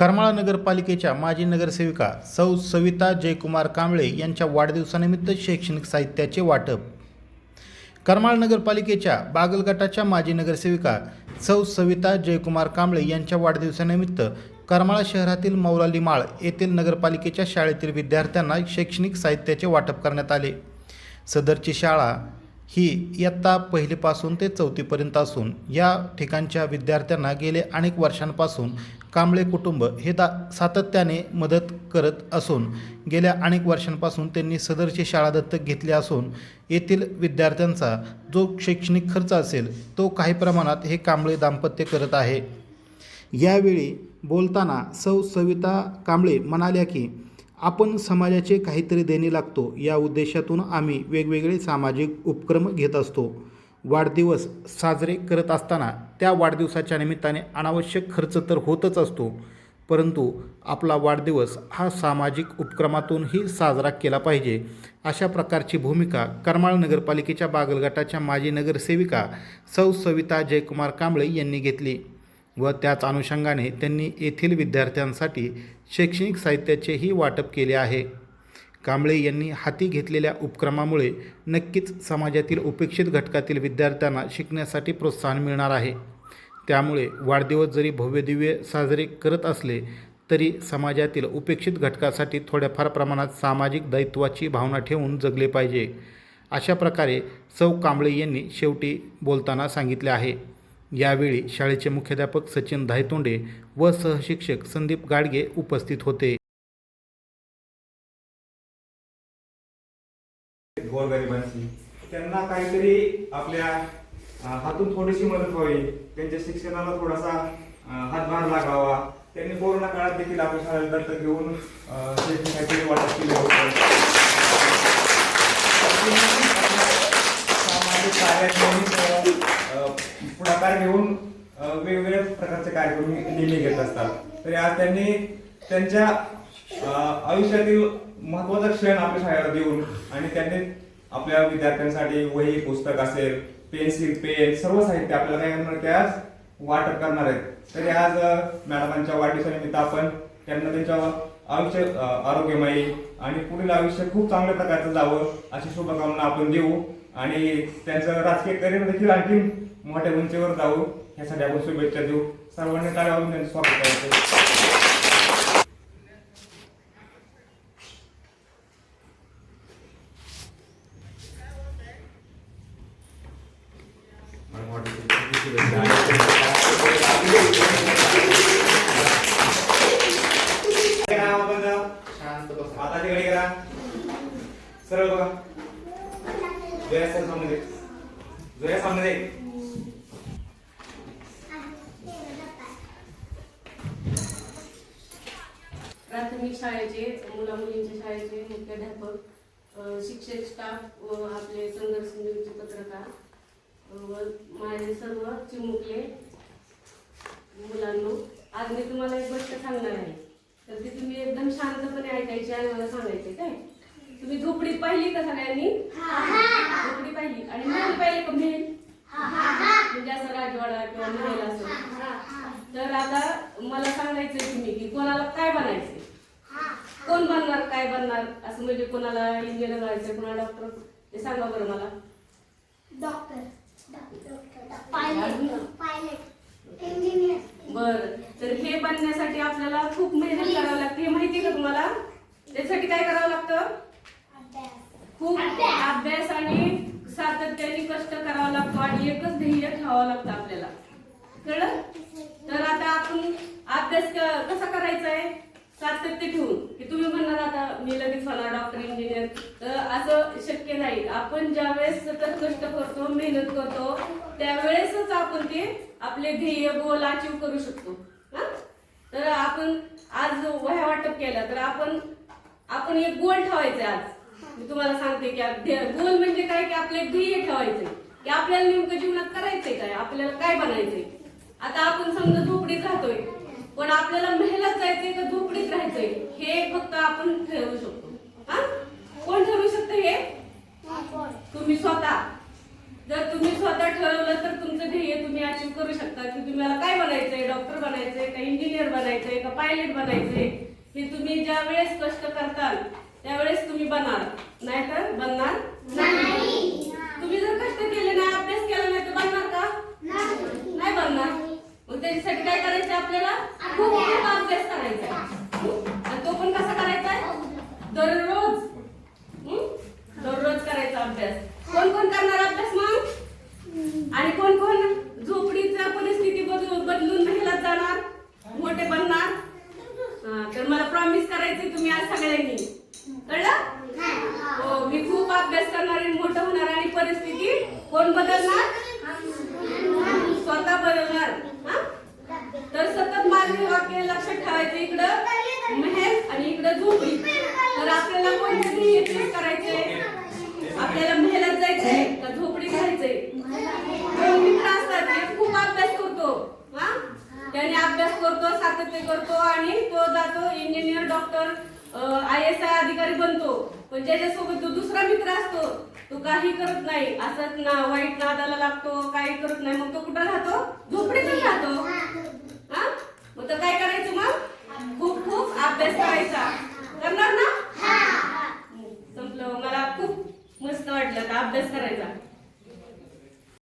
करमाळा नगरपालिकेच्या माजी नगरसेविका सौ सविता जयकुमार कांबळे यांच्या वाढदिवसानिमित्त शैक्षणिक साहित्याचे वाटप. करमाळ नगरपालिकेच्या बागलगटाच्या माजी नगरसेविका सौ सविता जयकुमार कांबळे यांच्या वाढदिवसानिमित्त करमाळा शहरातील मौलाली माळ येथील नगरपालिकेच्या शाळेतील विद्यार्थ्यांना शैक्षणिक साहित्याचे वाटप करण्यात आले. सदरची शाळा ही इयत्ता पहिलीपासून ते चौथीपर्यंत असून या ठिकाणच्या विद्यार्थ्यांना गेले अनेक वर्षांपासून कांबळे कुटुंब हे दा सातत्याने मदत करत असून गेल्या अनेक वर्षांपासून त्यांनी सदरची शाळा दत्तक घेतली असून येथील विद्यार्थ्यांचा जो शैक्षणिक खर्च असेल तो काही प्रमाणात हे कांबळे दाम्पत्य करत आहे. यावेळी बोलताना सौ सविता कांबळे म्हणाल्या की आपण समाजाचे काहीतरी देणे लागतो या उद्देशातून आम्ही वेगवेगळे सामाजिक उपक्रम घेत असतो. वाढदिवस साजरे करत असताना त्या वाढदिवसाच्या निमित्ताने अनावश्यक खर्च तर होतच असतो परंतु आपला वाढदिवस हा सामाजिक उपक्रमातूनही साजरा केला पाहिजे. अशा प्रकारची भूमिका करमाळ नगरपालिकेच्या बागलगटाच्या माजी नगरसेविका सौ सविता जयकुमार कांबळे यांनी घेतली व त्याच अनुषंगाने त्यांनी येथील विद्यार्थ्यांसाठी शैक्षणिक साहित्याचेही वाटप केले आहे. कांबळे यांनी हाती घेतलेल्या उपक्रमामुळे नक्कीच समाजातील उपेक्षित घटकातील विद्यार्थ्यांना शिकण्यासाठी प्रोत्साहन मिळणार आहे. त्यामुळे वाढदिवस जरी भव्यदिव्य साजरे करत असले तरी समाजातील उपेक्षित घटकासाठी थोड्याफार प्रमाणात सामाजिक दायित्वाची भावना ठेवून जगले पाहिजे. अशा प्रकारे सौ कांबळे यांनी शेवटी बोलताना सांगितले आहे. यावेळी शाळेचे मुख्याध्यापक सचिन धायतोंडे व सहशिक्षक संदीप गाडगे उपस्थित होते. गोरगरिबांची त्यांना काहीतरी आपल्या हातून थोडीशी मदत व्हावी. त्यांच्या शिक्षणाला थोडासा हातभार लागावा. त्यांनी कोरोना काळात देखील आपल्या शाळेला दत्तक घेऊन अं, काहीतरी वाटप केलं होतं. सामाजिक कार्यात पुढाकार घेऊन वेगवेगळ्या प्रकारचे कार्यक्रम नेहमी घेत असतात. तरी आज त्यांनी त्यांच्या आयुष्यातील महत्त्वाचा क्षण आपल्या शाळेला देऊन आणि त्यांनी आपल्या विद्यार्थ्यांसाठी वही पुस्तक असेल पेन्सिल पेन सर्व साहित्य आपल्याला काय करणार की आज वाटप करणार आहेत. तरी आज मॅडमांच्या वाढदिवसा निमित्त आपण त्यांना त्यांच्या आयुष्य आरोग्यमयी आणि पुढील आयुष्य खूप चांगल्या प्रकारचं जावं अशी शुभकामना आपण देऊ आणि त्यांचं राजकीय करिअर देखील आणखी मोठ्या उंचीवर जाऊ यासाठी आपण शुभेच्छा देऊ. सर्वांनी टाळ्या त्यांचं स्वागत करायचं करा आपण जा. शांत बस हाताची घडी करा सरळ बघा जोया सर सामने दे जोया सामने प्राथमिक शाळेचे मुला मुलींच्या शाळेचे मुख्याध्यापक शिक्षक स्टाफ व आपले संघर्ष न्यूजचे पत्रकार. अ, व माझे सर्व चिमुकले मुलांनो आज मी तुम्हाला एक गोष्ट सांगणार आहे. तर ती तुम्ही एकदम शांतपणे ऐकायची आणि मला सांगायचे काय? तुम्ही झोपडी पाहिली का सगळ्यांनी? झोपडी पाहिली. आणि महल पाहिले का महल म्हणजे असं राजवाडा किंवा महल असं. तर आता मला सांगायचंय तुम्ही की कोणाला काय बनायचंय? कोण बनणार काय बनणार? असं म्हणजे कोणाला इंजिनियर व्हायचं कोणाला डॉक्टर ते सांगा बरं मला. डॉक्टर बर तर हे बनण्यासाठी आपल्याला खूप मेहनत करावी लागते. हे माहिती का तुम्हाला? त्यासाठी काय करावं लागतं? खूप अभ्यास. आणि सातत्याने कष्ट करावं लागतो आणि एकच ध्येय ठेवावं लागतं आपल्याला. कळलं? तर आता आपण अभ्यास कसा करायचा आहे? सातत्य ठेवून की तुम्ही म्हणणार आता मी लगेच होणार डॉक्टर इंजिनियर तर असं शक्य नाही. आपण ज्यावेळेस सतत कष्ट करतो मेहनत करतो त्यावेळेसच आपण ते आपले ध्येय गोल अचीव करू शकतो. हा? तर आपण आज वह्या वाटप केला तर आपण आपण एक गोल ठेवायचे आज. मी तुम्हाला सांगते की गोल म्हणजे काय? की आपले ध्येय ठेवायचे. की आपल्याला नेमकं जीवनात करायचंय काय? आपल्याला काय बनायचंय? आता आपण समजा झोपडीत राहतोय. पण आपल्याला मेहनत जायचंय का झोपडीत राहायचंय हे फक्त आपण ठरवू शकतो. हा? कोण ठरवू शकतं हे? तुम्ही स्वतः. जर तुम्ही स्वतः ठरवलं तर तुमचं ध्येय तुम्ही अचीव करू शकता. की तुम्हाला काय बनायचंय? डॉक्टर बनायचंय का इंजिनियर बनायचंय का पायलट बनायचंय? हे तुम्ही ज्या वेळेस कष्ट करताल त्यावेळेस तुम्ही बनाल नाहीतर बनणार नाही. तुम्ही जर कष्ट केले नाही अभ्यास केला नाही तर बनणार का? नाही बनणार. त्याच्यासाठी काय करायचं आपल्याला? खूप खूप अभ्यास करायचा आहे. आणि तो पण कसा करायचा आहे? दररोज. दररोज करायचा अभ्यास. कोण कोण करणार अभ्यास मग? आणि कोण कोण झोपडीच्या परिस्थिती बदलून बदलून महिलात जाणार? मोठे बनणार? तर मला प्रॉमिस करायचे तुम्ही आज सगळ्यांनी. कळलं? हो मी खूप अभ्यास करणार आणि मोठं होणार आणि परिस्थिती कोण बदलणार? स्वतः बदलणार. तर सतत माझे वाक्य लक्षात ठेवायचं इकडं. महेल आणि इकडं झोपडी. तर आपल्याला कोणत्या चेक करायचे आपल्याला महेलात जायचंय का झोपडी घ्यायचंय? दोन मित्र असतात ते खूप अभ्यास करतो हा? त्याने अभ्यास करतो सातत्य करतो आणि तो जातो engineer doctor I S I अधिकारी बनतो. पण ज्याच्यासोबत जो दुसरा मित्र असतो तो काही करत नाही. असंच ना वाईट नादाला लागतो काही करत नाही. मग तो कुठं राहतो? झोपडीतच राहतो.